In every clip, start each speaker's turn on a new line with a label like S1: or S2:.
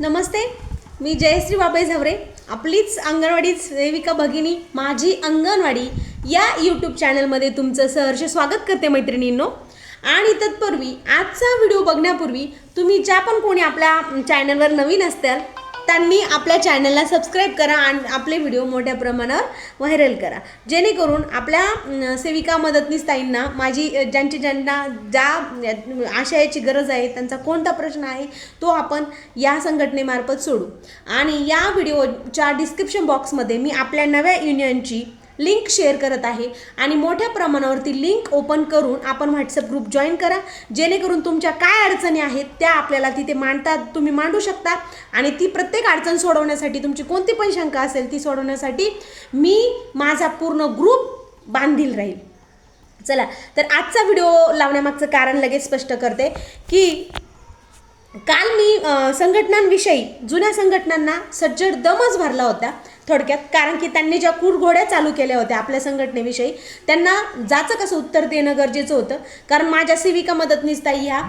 S1: नमस्ते मी जयश्री बाबाई झवरे आपलीच अंगणवाडी सेविका भगिनी माझी अंगणवाडी या यूट्यूब चॅनलमध्ये तुमचं सहर्ष स्वागत करते मैत्रिणींनो. आणि तत्पूर्वी आजचा व्हिडिओ बघण्यापूर्वी तुम्ही ज्या पण कोणी आपल्या चॅनलवर नवीन असताल त्यांनी आपल्या चॅनलला सबस्क्राईब करा आणि आपले व्हिडिओ मोठ्या प्रमाणावर व्हायरल करा. जेणेकरून आपल्या सेविका मदतनीस ताईंना माझी ज्यांची ज्यांना ज्या आशयाची गरज आहे त्यांचा कोणता प्रश्न आहे तो आपण या संघटनेमार्फत सोडू. आणि या व्हिडिओच्या डिस्क्रिप्शन बॉक्समध्ये मी आपल्या नव्या युनियनची लिंक शेअर करत आहे. आणि मोठ्या प्रमाणावरती लिंक ओपन करून आपण व्हॉट्सअप ग्रुप जॉईन करा. जेणेकरून तुमच्या काय अडचणी आहेत त्या आपल्याला तिथे मांडतात तुम्ही मांडू शकता. आणि ती प्रत्येक अडचण सोडवण्यासाठी तुमची कोणती पण शंका असेल ती सोडवण्यासाठी मी माझा पूर्ण ग्रुप बांधील राहील. चला तर आजचा व्हिडिओ लावण्यामागचं कारण लगेच स्पष्ट करते की काल मी संघटनांविषयी जुन्या संघटनांना सज्जड दमच भरला होता. थोडक्यात. कारण की त्यांनी ज्या कुरघोड्या चालू केल्या होत्या आपल्या संघटनेविषयी त्यांना जाचं कसं उत्तर देणं गरजेचं होतं? कारण माझ्या सेविका मदतनीस ताई ह्या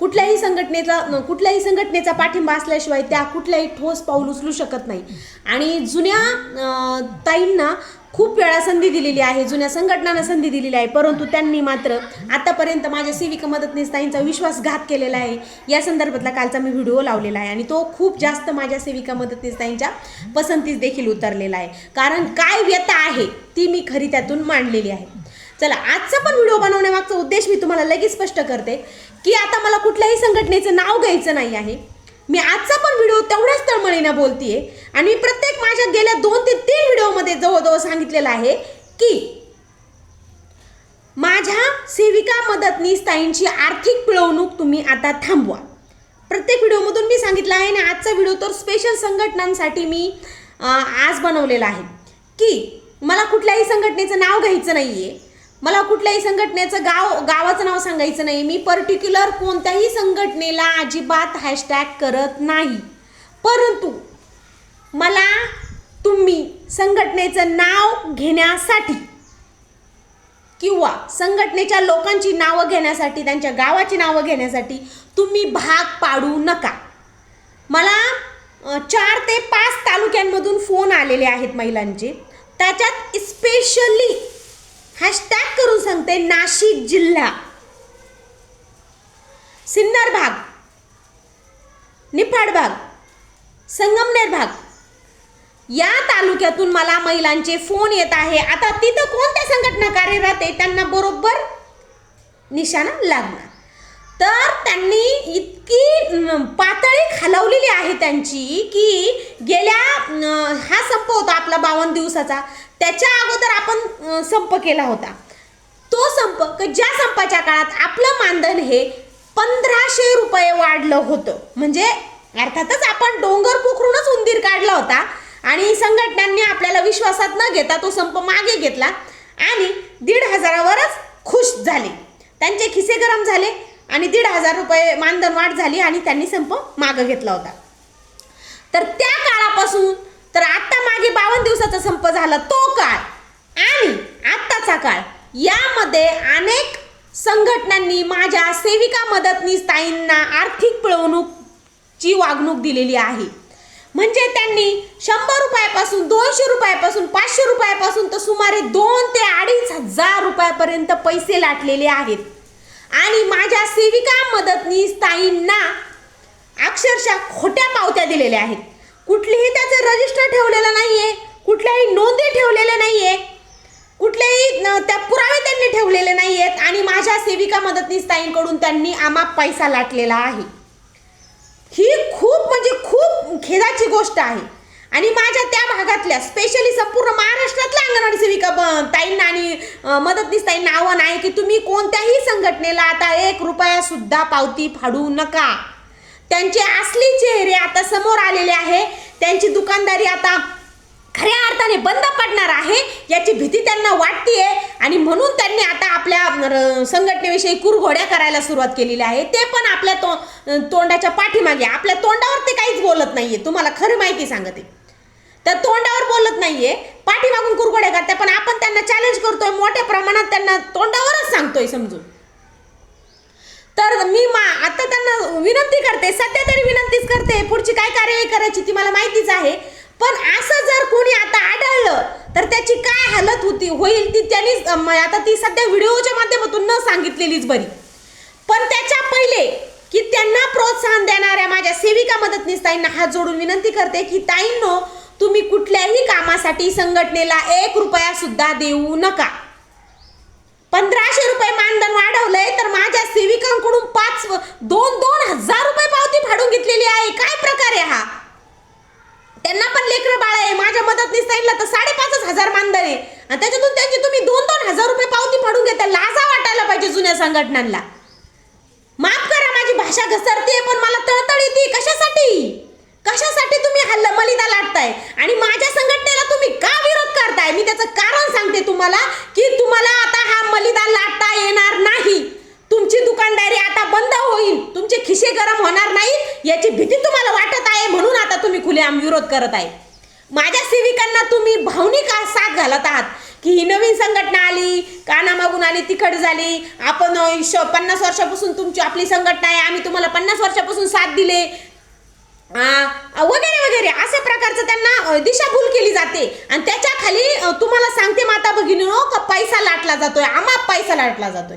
S1: कुठल्याही संघटनेचा कुठल्याही संघटनेचा पाठिंबा असल्याशिवाय त्या कुठल्याही ठोस पाऊल उचलू शकत नाही. आणि जुन्या ताईंना खूप वेळा संधी दिलेली आहे जुन्या संघटनांना संधी दिलेली आहे परंतु त्यांनी मात्र आतापर्यंत माझ्या सेविका मदतनीस ताईंचा विश्वासघात केलेला आहे. या संदर्भातला कालचा मी व्हिडिओ लावलेला आहे आणि तो खूप जास्त माझ्या सेविका मदतनीस ताईंच्या पसंतीस देखील उतरलेला आहे. कारण काय व्यथा आहे ती मी खरी त्यातून मांडलेली आहे. चला आजचा पण व्हिडिओ बनवण्यामागचा उद्देश मी तुम्हाला लगेच स्पष्ट करते की आता मला कुठल्याही संघटनेचं नाव घ्यायचं नाही आहे. मी आजचा पण व्हिडिओ तेवढ्याच तळमळीनं बोलतीये. आणि मी प्रत्येक माझ्या गेल्या दोन ते तीन व्हिडिओमध्ये जवळजवळ सांगितलेलं आहे की माझ्या सेविका मदतनीस ताईंची आर्थिक पिळवणूक तुम्ही आता थांबवा. प्रत्येक व्हिडिओमधून मी सांगितलं आहे आणि आजचा व्हिडिओ तर स्पेशल संघटनांसाठी मी आज बनवलेला आहे. की मला कुठल्याही संघटनेचं नाव घ्यायचं नाही आहे मला कुठल्याही संघटनेचं गाव गावाचं नाव सांगायचं नाही. मी पर्टिक्युलर कोणत्याही संघटनेला अजिबात हॅशटॅग करत नाही. परंतु मला तुम्ही संघटनेचं नाव घेण्यासाठी किंवा संघटनेच्या लोकांची नावं घेण्यासाठी त्यांच्या गावाची नावं घेण्यासाठी तुम्ही भाग पाडू नका. मला चार ते पाच तालुक्यांमधून फोन आलेले आहेत महिलांचे. त्याच्यात स्पेशली हॅशटॅग करून सांगते नाशिक जिल्हा. सिन्नर भाग. निफाड भाग. संगमनेर भाग. या तालुक्यातून मला महिलांचे फोन येत आहे. आता तिथं कोणत्या संघटना कार्यरत आहे? त्यांना बरोबर निशाणा लागणार. तर त्यांनी इतकी पातळी खालवलेली आहे त्यांची की गेल्या हा संप होता आपला बावन्न दिवसाचा. त्याच्या अगोदर आपण संप केला होता. तो संप ज्या संपाच्या काळात आपलं मानधन हे पंधराशे रुपये वाढलं होतं. म्हणजे अर्थातच आपण डोंगर पोखरूनच उंदीर काढला होता आणि संघटनांनी आपल्याला विश्वासात न घेता तो संप मागे घेतला आणि दीड हजारावरच खुश झाले. त्यांचे खिसे गरम झाले. आणि दीड हजार रुपये मानधन वाढ झाली आणि त्यांनी संप मागं घेतला होता. तर त्या काळापासून तर आत्ता मागे बावन्न दिवसाचा संप झाला तो काळ आणि आत्ताचा काळ यामध्ये अनेक संघटनांनी माझ्या सेविका मदतनीस ताईंना आर्थिक पिळवणूकची वागणूक दिलेली आहे. म्हणजे त्यांनी शंभर रुपयापासून दोनशे रुपयापासून पाचशे रुपयापासून तर सुमारे दोन ते अडीच हजार रुपयापर्यंत पैसे लाटलेले आहेत. आणि माझ्या सेविका मदतनीस ताईंना अक्षरशः खोट्या पावत्या दिलेल्या आहेत. कुठलीही त्याचं रजिस्टर ठेवलेलं नाही आहे कुठल्याही नोंदी ठेवलेल्या नाही आहे कुठलेही त्या पुरावे त्यांनी ठेवलेले नाही आहेत आणि माझ्या सेविका मदतनीस ताईंकडून त्यांनी आमाप पैसा लाटलेला आहे. ही खूप म्हणजे खूप खेदाची गोष्ट आहे. आणि माझ्या त्या भागातल्या स्पेशली संपूर्ण महाराष्ट्रातल्या अंगणवाडी सेविका ताईंना आणि मदतनीस ताईंना आव्हान आहे की तुम्ही कोणत्याही संघटनेला आता एक रुपया सुद्धा पावती फाडू नका. त्यांचे असली चेहरे आता समोर आलेले आहे त्यांची दुकानदारी आता खऱ्या अर्थाने बंद पडणार आहे याची भीती त्यांना वाटतीये. आणि म्हणून त्यांनी आता आपल्या संघटनेविषयी कुरघोड्या करायला सुरुवात केलेली आहे. ते पण आपल्या तो तोंडाच्या पाठीमागे आपल्या तोंडावर ते काहीच बोलत नाहीये. तुम्हाला खरं माहिती सांगते. तर तोंडावर बोलत नाहीये. पाठीमागून कुरकुडे करते पण आपण त्यांना चॅलेंज करतोय. मोठ्या प्रमाणात त्यांना तोंडावरच सांगतोय समजून. तर मी मा आता त्यांना विनंती करते सध्या तरी विनंतीच करते पुढची काय कार्यवाही करायची ती मला माहितीच आहे. पण असं जर कोणी आता आढळलं तर त्याची काय हालत होती होईल ती त्यांनी आता ती सध्या व्हिडिओच्या माध्यमातून न सांगितलेलीच बरी. पण त्याच्या पहिले की त्यांना प्रोत्साहन देणाऱ्या माझ्या सेविका मदतनीस ताईंना हात जोडून विनंती करते की ताईंनो तुम्ही कुठल्याही कामासाठी संघटनेला एक रुपया सुद्धा देऊ नका. पंधराशे रुपये मानधन वाढवलंय तर माझ्या सेविकांकडून पाच दोन दोन हजार रुपये पावती फाडून घेतलेली आहे. काय प्रकार आहे हा? त्यांना पण लेकरं बाळ आहे माझ्या मदतनीस ताईंना तर साडेपाचच हजार मानधन आहे. आणि त्याच्यातून त्यांची तुम्ही दोन दोन हजार रुपये पावती फाडून घेता लाजा वाटायला पाहिजे जुन्या संघटनांना. माफ करा माझी भाषा घसरते पण मला तळतळ येते. कशासाठी? कशासाठी तुम्ही हल्ला मलिदा लाटताय? आणि माझ्या संघटनेला तुम्ही का विरोध करताय? मी त्याचं कारण सांगते तुम्हाला की तुम्हाला आता हा मलिदा लाटता येणार नाही. तुमची दुकानदारी आता बंद होईल. तुमचे खिसे गरम होणार नाही. याची भीती तुम्हाला वाटत आहे म्हणून आता तुम्ही खुलेआम विरोध करत आहे. माझ्या सेविकांना तुम्ही भावनिक साथ घालत आहात की ही नवीन संघटना आली कानामागून आली तिखट झाली. आपण श- पन्नास वर्षापासून तुमची आपली संघटना आहे. आम्ही तुम्हाला पन्नास वर्षापासून साथ दिले. वगैरे वगैरे. अशा प्रकारचं त्यांना दिशाभूल केली जाते. आणि त्याच्याखाली तुम्हाला सांगते माता भगिनीनो का पैसा लाटला जातोय आमाप पैसा लाटला जातोय.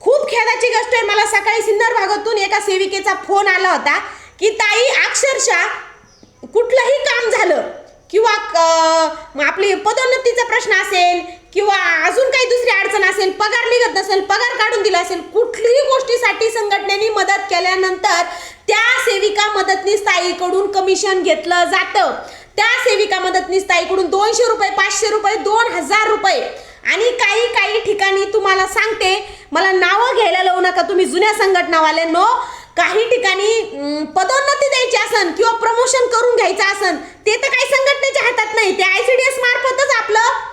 S1: खूप खेदाची गोष्ट आहे. मला सकाळी सिन्नर भागातून एका सेविकेचा फोन आला होता की ताई अक्षरशः कुठलंही काम झालं किंवा आपली पदोन्नतीचा प्रश्न असेल किंवा अजून काही दुसरी अडचण असेल पगार निघत नसेल पगार काढून दिला असेल कुठलीही गोष्टीसाठी संघटनेने मदत केल्यानंतर त्या सेविका मदतनीस ताईकडून कमिशन घेतलं जातं. त्या सेविका मदतनीस ताईकडून दोनशे रुपये पाचशे रुपये दोन हजार रुपये. आणि काही काही ठिकाणी तुम्हाला सांगते मला नावं घ्यायला लावू नका तुम्ही जुन्या संघटनावाल्यांनो काही ठिकाणी पदोन्नती द्यायची असन किंवा प्रमोशन करून घ्यायचं असन ते तर काही संघटनेच्या हातात नाही ते आय सी डी एस मार्फतच आपलं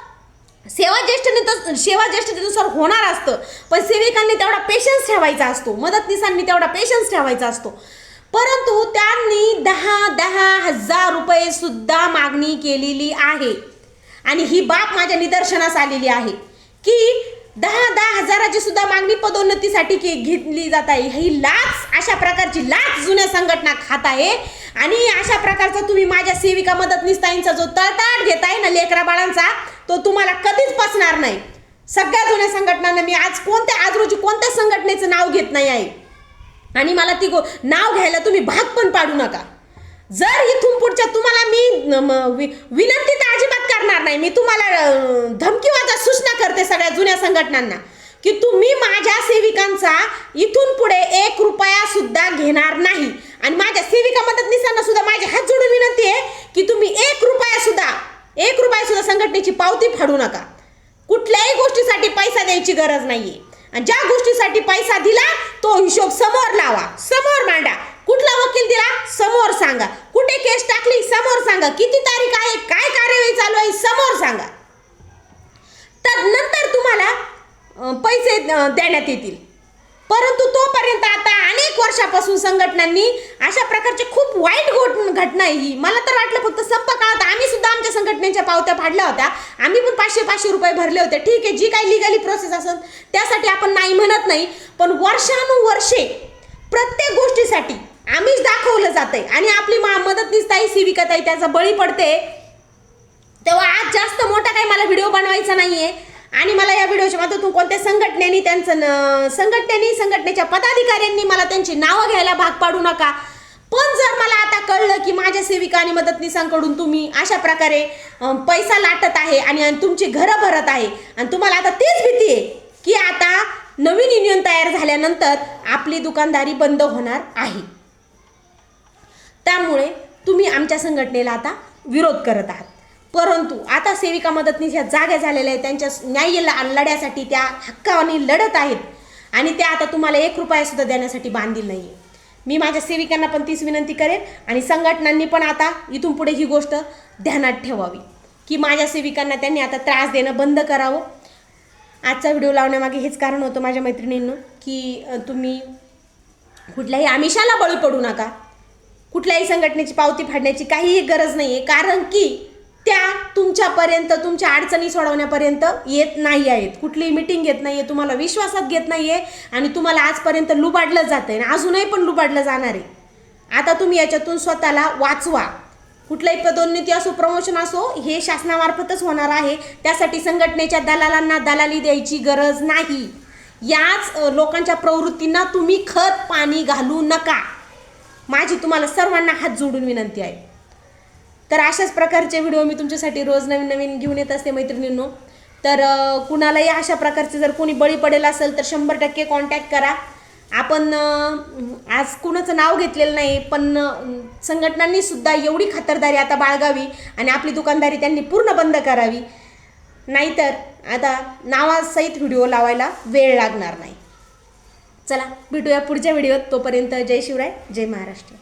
S1: सेवा ज्येष्ठने सेवा ज्येष्ठतेनुसार होणार असतं. पण सेविकांनी तेवढा पेशन्स ठेवायचा असतो मदतनीसांनी तेवढा पेशन्स ठेवायचा असतो. परंतु त्यांनी दहा दहा हजार रुपये सुद्धा मागणी केलेली आहे. आणि ही बाब माझ्या निदर्शनास आलेली आहे की दहा दहा हजाराची सुद्धा मागणी पदोन्नतीसाठी घेतली जात आहे. ही लाच अशा प्रकारची लाच जुन्या संघटना खात आहे. आणि अशा प्रकारचा तुम्ही माझ्या सेविका मदतनीसताईंचा जो तळताट घेताय ना लेकरा बाळांचा तो तुम्हाला कधीच पचणार नाही. सगळ्या जुन्या संघटनांना मी आज कोणत्या आज रोजी कोणत्या संघटनेचं नाव घेत नाही आहे? आणि मला ती गो नाव घ्यायला तुम्ही भाग पण पाडू नका. जर इथून पुढच्या तुम्हाला मी वि- विनंती तर अजिबात करणार नाही. मी तुम्हाला धमकीवादा धमकीवाचा सूचना करते सगळ्या जुन्या संघटनांना की तुम्ही माझ्या सेविकांचा इथून पुढे एक रुपया सुद्धा घेणार नाही. आणि माझ्या सेविका मदतनीसांना सुद्धा माझे हात जोडून विनंती आहे की तुम्ही एक रुपया सुद्धा एक रुपया सुद्धा संघटनेची पावती फाडू नका. कुठल्याही गोष्टीसाठी पैसा द्यायची गरज नाहीये. आणि ज्या गोष्टीसाठी पैसा दिला तो हिशोब समोर लावा. समोर मांडा. कुठला वकील दिला? समोर सांगा. कुठे केस टाकली? समोर सांगा. किती तारीख आहे? काय कार्यवाही चालू आहे? समोर सांगा. तर नंतर तुम्हाला पैसे देण्यात येतील. परंतु तोपर्यंत आता अनेक वर्षापासून संघटनांनी अशा प्रकारचे खूप वाईट गोट घटना आहे ही मला तर वाटलं फक्त संप काळात आम्ही सुद्धा आमच्या संघटनेच्या पावत्या फाडल्या होत्या. आम्ही पण पाचशे पाचशे रुपये भरले होते. ठीक आहे जी काही लिगली प्रोसेस असेल त्यासाठी आपण नाही म्हणत नाही पण वर्षानुवर्षे प्रत्येक गोष्टीसाठी आम्हीच दाखवलं जातंय. आणि आपली मा मदतनीसताई सेविकाताई त्याचा बळी पडते. तेव्हा आज जास्त मोठा काही मला व्हिडिओ बनवायचा नाही आहे आणि मला या व्हिडिओच्या माध्यमातून कोणत्या संघटनेनी त्यांचं न- संघटनेनी संघटनेच्या पदाधिकाऱ्यांनी मला त्यांची नावं घ्यायला भाग पाडू नका. पण जर मला आता कळलं की माझ्या सेविका आणि मदतनीसांकडून तुम्ही अशा प्रकारे पैसा लाटत आहे आणि आणि तुमची घरं भरत आहे आणि तुम्हाला आता तीच भीती आहे की आता नवीन युनियन तयार झाल्यानंतर आपली दुकानदारी बंद होणार आहे. त्यामुळे तुम्ही आमच्या संघटनेला आता विरोध करत आहात. परंतु आता सेविका मदतनीस ह्या जाग्या झालेल्या आहेत. त्यांच्या न्याय लढ्यासाठी त्या हक्काने लढत आहेत. आणि त्या आता तुम्हाला एक रुपयासुद्धा देण्यासाठी बांधील नाही आहे मी माझ्या सेविकांना पण तीच विनंती करेन आणि संघटनांनी पण आता इथून पुढे ही गोष्ट ध्यानात ठेवावी. की माझ्या सेविकांना त्यांनी आता त्रास देणं बंद करावं. आजचा व्हिडिओ लावण्यामागे हेच कारण होतं माझ्या मैत्रिणींनं की तुम्ही कुठल्याही आमिषाला बळी पडू नका. कुठल्याही संघटनेची पावती फाडण्याची काहीही गरज नाही आहे कारण की त्या तुमच्यापर्यंत तुमच्या अडचणी सोडवण्यापर्यंत येत नाही आहेत कुठलीही मिटिंग घेत नाही आहे तुम्हाला विश्वासात घेत नाही आहे आणि तुम्हाला आजपर्यंत लुबाडलं जातं आहे आणि अजूनही पण लुबाडलं जाणार आहे. आता तुम्ही याच्यातून स्वतःला वाचवा. कुठलाही पदोन्नती असो प्रमोशन असो हे शासनामार्फतच होणार आहे. त्यासाठी संघटनेच्या दलालांना दलाली द्यायची गरज नाही. याच लोकांच्या प्रवृत्तींना तुम्ही खत पाणी घालू नका. माझी तुम्हाला सर्वांना हात जोडून विनंती आहे. तर अशाच प्रकारचे व्हिडिओ मी तुमच्यासाठी रोज नवीन नवीन घेऊन येत असते मैत्रिणींनो. तर कुणालाही अशा प्रकारचे जर कोणी बळी पडेल असेल तर शंभर टक्के कॉन्टॅक्ट करा. आपण आज कुणाचं नाव घेतलेलं नाही पण संघटनांनी सुद्धा एवढी खतरदारी आता बाळगावी आणि आपली दुकानदारी त्यांनी पूर्ण बंद करावी. नाहीतर आता नावासहित व्हिडिओ लावायला वेळ लागणार नाही. चला भेटूया पुढच्या व्हिडिओत. तोपर्यंत जय शिवराय जय महाराष्ट्र.